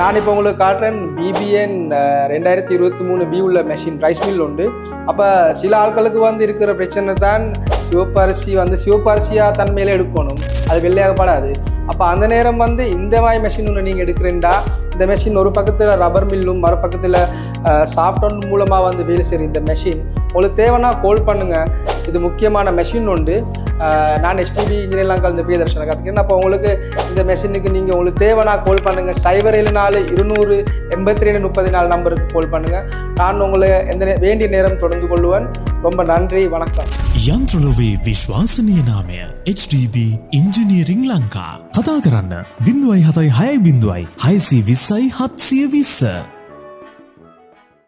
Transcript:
நான் இப்போ உங்களுக்கு காட்டுறேன் பிபிஎன் ரெண்டாயிரத்தி இருபத்தி மூணு பி உள்ள மெஷின் ரைஸ் மில் உண்டு. அப்போ சில ஆட்களுக்கு வந்து இருக்கிற பிரச்சனை தான் சிவப்பரிசி வந்து சிவப்பரிசியாக தன்மையில எடுக்கணும். அது வெள்ளையாகப்படாது அப்போ அந்த நேரம் வந்து இந்த மாதிரி மெஷின் ஒன்று நீங்கள் எடுக்கிறீண்டா இந்த மெஷின் ஒரு பக்கத்தில் ரப்பர் மில்லும் மறுபக்கத்தில் சாஃப்ட்வேர் மூலமாக வந்து வேலை செய்கிற இந்த மெஷின் உங்களுக்கு தேவைன்னா கோல் பண்ணுங்கள் இது முக்கியமான மெஷின் உண்டு. நான் எஸ்டிபி இன்ஜினியர்லாம் கலந்து பிரியதர்ஷனை கற்றுக்கிறேன் அப்போ உங்களுக்கு இந்த மெஷினுக்கு நீங்கள் உங்களுக்கு தேவைன்னா கால் பண்ணுங்கள் சைபர் ஏழு நாலு இருநூறு எண்பத்தி ரெண்டு முப்பத்தி நாலு நம்பருக்கு கால் பண்ணுங்கள் நான் உங்களை எந்த நே- வேண்டிய நேரம் தொடர்ந்து கொள்வேன் ரொம்ப நன்றி வணக்கம் යන්ත්‍රලොවේ විශ්වාසනය නාමය HDB ඉංජිනීරිං ලංකා කතා කරන්න බිඳුවයි හතයි හයයි බිඳුවයි හයසි විස්සයි හත්සිය විස්ස.